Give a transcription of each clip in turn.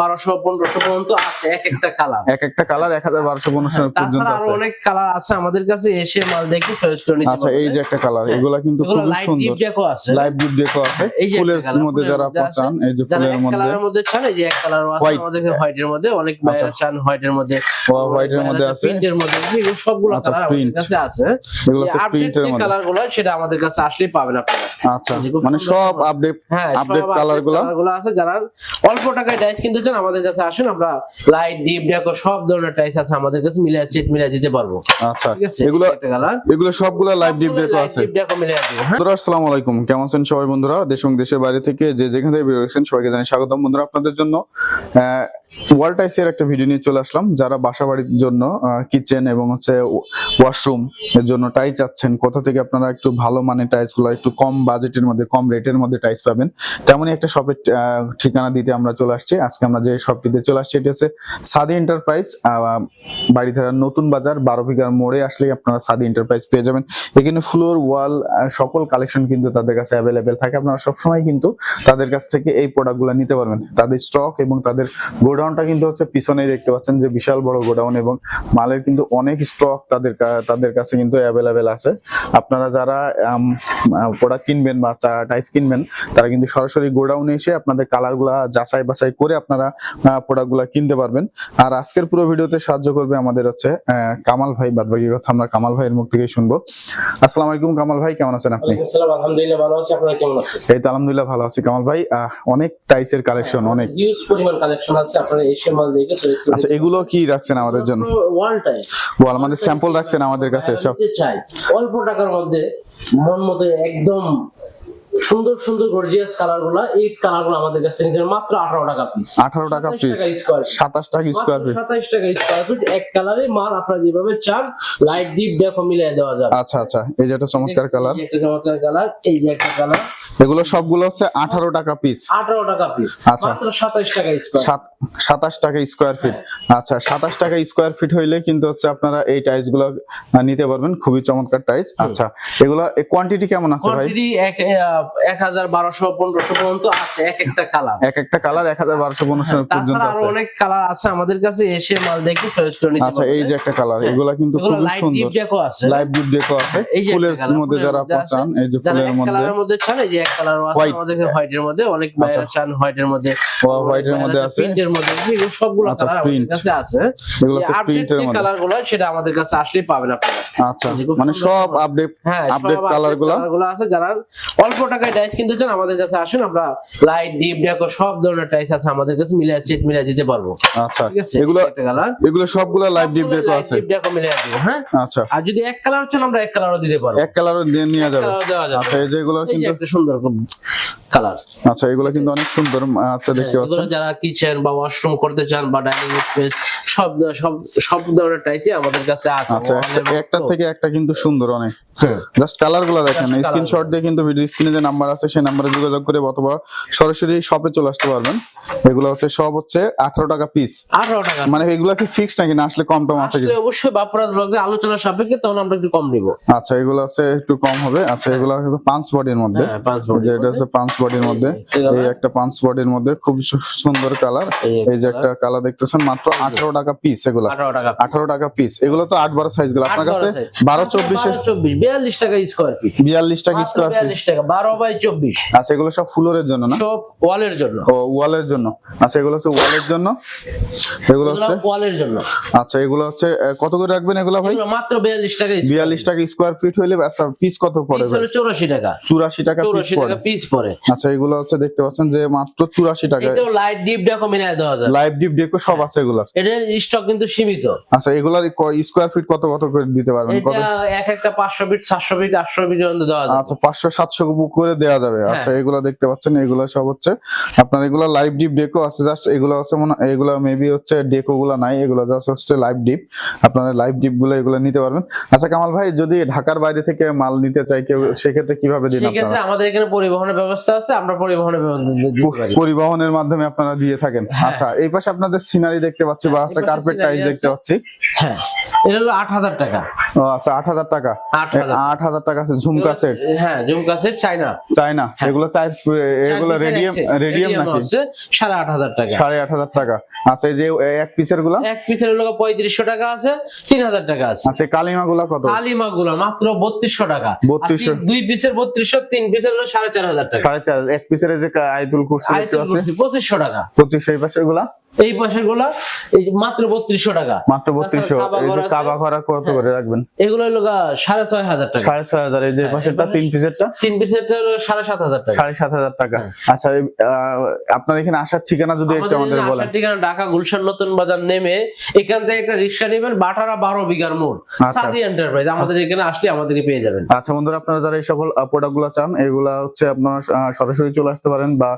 বারোশো পনেরোশো পর্যন্ত আছে এক একটা কালার। এক একটা কালার এক হাজার বারোশো পনেরোশো পর্যন্ত তাছাড়া আছে। অনেক কালার আছে আমাদের কাছে এসে মাল দেখে চয়েস করে নিতে আচ্ছা এই যে একটা কালার এগুলা কিন্তু খুবই সুন্দর। আছে। লাইভ ডিপ দেখো আছে। ফুলের মধ্যে যারা চান এই যে ফুলের মধ্যে কালারের মধ্যে চান এই যে এক কালার আছে. আমাদের হোয়াইটের মধ্যে অনেক আচ্ছা। চান হোয়াইটের মধ্যে। হোয়াইটের মধ্যে আছে। প্রিন্টের মধ্যে এগুলো সবগুলো কালার আমাদের কাছে আছে। এগুলো হচ্ছে প্রিন্টের মধ্যে। কালারগুলো সেটা আমাদের কাছে আসলেই পাবেন আপনারা। আচ্ছা এই যে খুব মানে সব আপডেট আপডেট কালারগুলা গুলো আছে। যারা অল্প টাকায় টাইস কিনতে চান আমাদের কাছে আসেন। আমরা লাইট ডিপ ডেকো সব ধরনের টাইস আছে আমাদের কাছে। সেট দিতে পারব। আচ্ছা ঠিক আছে? এগুলো এগুলো সবগুলা লাইভ ডিপ আছে। ডেকো হ্যাঁ? বন্ধুরা আসসালামু আলাইকুম। কেমন আছেন সবাই বন্ধুরা? দেশ এবং দেশের বাইরে থেকে যে যেখান থেকে সবাইকে জানাই স্বাগতম বন্ধুরা আপনাদের জন্য। ওয়াল টাইসের একটা ভিডিও নিয়ে চলে আসলাম। যারা বাসা বাড়ির জন্য কিচেন এবং হচ্ছে ওয়াশরুম এর জন্য টাইস চাচ্ছেন, কোথা থেকে আপনারা একটু ভালো মানের টাইলসগুলো, একটু কম বাজেটের মধ্যে, কম রেটের মধ্যে টাইলস পাবেন, তেমনই একটা শপের ঠিকানা দিতে আমরা চলে আসছি। আজকে আমরা যে শপটিতে চলে আসছি, এটি হচ্ছে সাদি এন্টারপ্রাইজ বাড়িধারার নতুন বাজার, বারো বিঘার মোড়ে আসলেই আপনারা সাদি এন্টারপ্রাইজ পেয়ে যাবেন। এখানে ফ্লোর ওয়াল সকল কালেকশন কিন্তু তাদের কাছে অ্যাভেলেবেল থাকে। আপনারা সবসময় কিন্তু তাদের কাছ থেকে এই প্রোডাক্টগুলো নিতে পারবেন। তাদের স্টক এবং তাদের গোডাউনটা কিন্তু হচ্ছে পিছনেই দেখতে পাচ্ছেন যে বিশাল বড় গোডাউন এবং মালের কিন্তু অনেক স্টক তাদের তাদের কাছে কিন্তু অ্যাভেলেবেল আছে। আপনারা যারা প্রোডাক্ট কিনবেন বা টাইস কিনবেন তারা কিন্তু সরাসরি গোডাউনে এসে আপনাদের কালারগুলা যাচাই বাছাই করে আপনারা প্রোডাক্টগুলা কিনতে পারবেন। আর আজকের পুরো ভিডিওতে সাহায্য করবে আমাদের হচ্ছে কামাল ভাই বাদবাকি কথা আমরা কামাল ভাইয়ের মুখ থেকে শুনব। আসসালামু আলাইকুম কামাল ভাই কেমন আছেন আপনি? আলহামদুলিল্লাহ ভালো আছি আপনারা কেমন আছেন? এই তো আলহামদুলিল্লাহ ভালো আছি। কামাল ভাই আহ, অনেক টাইসের কালেকশন অনেক। হিউজ পরিমাণ কালেকশন আছে আপনারা এসে মাল দেখে আচ্ছা এগুলো কি রাখছেন আমাদের জন্য? ওয়ান টাইম বল আমাদের স্যাম্পল রাখছেন আমাদের কাছে সব। চাই। অল্প টাকার মধ্যে মন মতো একদম সুন্দর সুন্দর গর্জিয়াস কালারগুলা এই কালারগুলো আমাদের কাছে নিতে মাত্র আঠারো টাকা পিস আঠারো টাকা পিস সাতাশ টাকা স্কোয়ার ফিট সাতাইশ টাকা স্কোয়ার ফিট এক কালারে মাল আপনারা যেভাবে চান লাইট ডিপ দেখো মিলিয়ে দেওয়া যাবে। আচ্ছা আচ্ছা। এই যে একটা চমৎকার কালার এই যে একটা চমৎকার কালার এই যে একটা কালার এগুলো সবগুলো হচ্ছে আঠারো টাকা পিস আঠারো টাকা পিস আচ্ছা। মাত্র সাতাইশ টাকা স্কোয়ার সাতাশ টাকা স্কোয়ার ফিট আচ্ছা সাতাশ টাকা স্কোয়ার ফিট হইলে কিন্তু হচ্ছে আপনারা এই টাইলসগুলো নিতে পারবেন। খুবই চমৎকার টাইলস আচ্ছা এগুলো কোয়ান্টিটি কেমন আছে ভাই? কোয়ান্টিটি এক এক হাজার বারোশো পনেরোশো পর্যন্ত আছে এক একটা কালার এক একটা কালার এক হাজার বারোশো পনেরোশো পর্যন্ত আছে। অনেক কালার আছে আমাদের কাছে এসে মাল দেখে চয়েস করে নিতে আচ্ছা এই যে একটা কালার এগুলা কিন্তু এগুলো সুন্দর। ডিপ ডেকো আছে। লাইভ ডিপ দেখো আছে। ফুলের মধ্যে যারা মধ্যে চান এই যে ফুলের মধ্যে কালারের মধ্যে চান এই যে এক কালার আছে White। আমাদের হোয়াইটের মধ্যে অনেক বাইরে। চান হোয়াইটের মধ্যে। হোয়াইটের মধ্যে আছে? প্রিন্টের মধ্যে এগুলো সবগুলো কালার আমাদের কাছে আছে। এগুলো হচ্ছে প্রিন্টের মধ্যে। কালারগুলো সেটা আমাদের কাছে আসলেই পাবেন আপনারা। আচ্ছা মানে সব আপডেট আপডেট কালারগুলো আছে যারা অল্প টাকায় টাইস কিনতে চান আমাদের কাছে আসুন আমরা লাইট ডিপ ডেকো সব ধরনের টাইস আছে আমাদের কাছে মিলিয়ে সেট মিলে দিতে পারব। আচ্ছা ঠিক আছে? এগুলো একটা কালার এগুলো সবগুলো লাইট ডিপ ডেকো আছে। ডিপ ডেকো মিলে দিব হ্যাঁ? আচ্ছা। আর যদি এক কালার চান আমরা এক কালারও দিতে পারব। এক কালারও দিয়ে নিয়ে যাবে। আচ্ছা এই যে এগুলো কিন্তু একটা সুন্দর কালার। আচ্ছা এগুলো কিন্তু অনেক সুন্দর আচ্ছা দেখতে পাচ্ছেন। যারা কিচেন বা ওয়াশরুম করতে চান বা ডাইনিং স্পেস সব সব সব ধরনের টাইসই আমাদের কাছে আছে। আচ্ছা একটা থেকে একটা কিন্তু সুন্দর অনেক। জাস্ট কালারগুলো দেখেন স্ক্রিনশট দিয়ে কিন্তু ভিডিও স্ক্রিনে যে নাম্বার আছে সেই নাম্বারে যোগাযোগ করে অথবা সরাসরি শপে চলে আসতে পারবেন। এগুলো হচ্ছে সব হচ্ছে আঠারো টাকা পিস আঠারো টাকা মানে এগুলো কি ফিক্স নাকি? না আসলে কম টম আছে কিছু? অবশ্যই বাপুরাত ব্লগে আলোচনা সাপেক্ষে তখন আমরা একটু কম নিব। আচ্ছা এগুলো আছে একটু কম হবে। আচ্ছা এগুলো পাঁচ বডির মধ্যে। হ্যাঁ পাঁচ এই যে এটা হচ্ছে পাঁচ বডির মধ্যে এই একটা পাঁচ বডির মধ্যে খুব সুন্দর কালার এই যে একটা কালার দেখতেছেন মাত্র আঠারো টাকা পিস এগুলো। আঠারো টাকা পিস এগুলো তো আট বারো সাইজগুলো। আপনার কাছে বারো চব্বিশে চব্বিশ বিয়াল্লিশ টাকা স্কোয়ার ফিট বিয়াল্লিশ টাকা স্কোয়ার ফিট টাকা বারো বাই চব্বিশ। আচ্ছা এগুলো সব ফুলোরের জন্য না? সব ওয়ালের জন্য। ও ওয়ালের জন্য। আচ্ছা এগুলো হচ্ছে ওয়ালের জন্য? এগুলো হচ্ছে ওয়ালের জন্য। আচ্ছা এগুলো হচ্ছে কত করে রাখবেন এগুলো ভাই? মাত্র বিয়াল্লিশ টাকা বিয়াল্লিশ টাকা স্কোয়ার ফিট হইলে আচ্ছা পিস কত পড়ে চৌরাশি টাকা। চুরাশি টাকা চৌরাশি পড়ে টাকা পিস পরে আচ্ছা এগুলো হচ্ছে দেখতে পাচ্ছেন যে মাত্র চুরাশি টাকা লাইট ডিপ দেখো মিলাই দেওয়া যায়। লাইভ ডিপ ডেকো সব আছে এগুলো এটার স্টক কিন্তু সীমিত। আচ্ছা এগুলার স্কোয়ার ফিট কত কত করে দিতে পারবেন? কত এক একটা পাঁচশো ফিট সাতশো ফিট আটশো ফিট পর্যন্ত দেওয়া যায় আচ্ছা পাঁচশো সাতশো বুক করে দেওয়া যাবে। হ্যাঁ। আচ্ছা এগুলো দেখতে পাচ্ছেন এগুলো সব হচ্ছে আপনার এগুলো লাইভ ডিপ ডেকো আছে। জাস্ট এগুলো আছে মনে এগুলো মেবি হচ্ছে ডেকো গুলো নাই এগুলো জাস্ট হচ্ছে লাইভ ডিপ আপনারা লাইভ ডিপগুলো এগুলো নিতে পারবেন। আচ্ছা কামাল ভাই যদি ঢাকার বাইরে থেকে মাল নিতে চাই কেউ সেক্ষেত্রে কীভাবে দিন সেক্ষেত্রে আমাদের এখানে পরিবহনের ব্যবস্থা আছে আমরা পরিবহনের পরিবহনের মাধ্যমে আপনারা দিয়ে থাকেন। হ্যাঁ। আচ্ছা এই পাশে আপনাদের সিনারি দেখতে পাচ্ছি বা হ্যাঁ, আছে কার্পেট টাইলস দেখতে পাচ্ছি। হ্যাঁ এটা হলো আট হাজার টাকা। ও আচ্ছা আট হাজার টাকা। আট হাজার। আট হাজার টাকা আছে ঝুমকা সেট হ্যাঁ ঝুমকা সেট চাইনা হ্যাঁ। এগুলো এগুলো রেডিয়াম রেডিয়াম নাকি? হচ্ছে সাড়ে আট হাজার টাকা। সাড়ে আট হাজার টাকা। আচ্ছা এই যে এক পিসেরগুলা? এক পিসের হলো পঁয়ত্রিশশো টাকা আছে তিন হাজার টাকা আছে। আচ্ছা কালিমা গুলা কত? কালিমা গুলো মাত্র বত্রিশশো টাকা। 3200 দুই পিসের বত্রিশশো তিন পিসের হলো সাড়ে চার হাজার টাকা। চার এক পিসের যে আইদুল কুরসি কুরসি পঁচিশশো টাকা। 2500 এই পাশেরগুলা এই পাশেরগুলা এই যে মাত্র বত্রিশশো টাকা। মাত্র বত্রিশশো কাবা এই যে কাবা ঘরা কত করে রাখবেন? এগুলো হলো সাড়ে ছয় হাজার টাকা। সাড়ে ছয় হাজার এই যে হ্যাঁ, পাশেরটা তিন পিসেরটা? তিন পিসের হলো সাড়ে সাত হাজার টাকা। সাড়ে সাত হাজার টাকা। হ্যাঁ। আচ্ছা আপনার এখানে আসার ঠিকানা যদি একটু আমাদের বলেন। ঠিকানা ঢাকা গুলশান নতুন বাজার নেমে এখান থেকে একটা রিক্সা নেবেন বাটারা বারো বিঘার মোড়। আচ্ছা। সাদি এন্টারপ্রাইজ আমাদের এখানে আসলে আমাদেরকে পেয়ে যাবেন। আচ্ছা বন্ধুরা আপনারা যারা এই সকল প্রোডাক্টগুলো চান এগুলা হচ্ছে আপনারা সরাসরি চলে আসতে পারেন বা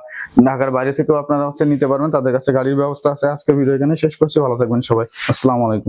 ঢাকার বাইরে থেকেও আপনারা হচ্ছে নিতে পারবেন তাদের কাছে গাড়ির ব্যবস্থা আছে আজকের ভিডিও এখানে শেষ করছি। ভালো থাকবেন সবাই। আসসালামু আলাইকুম।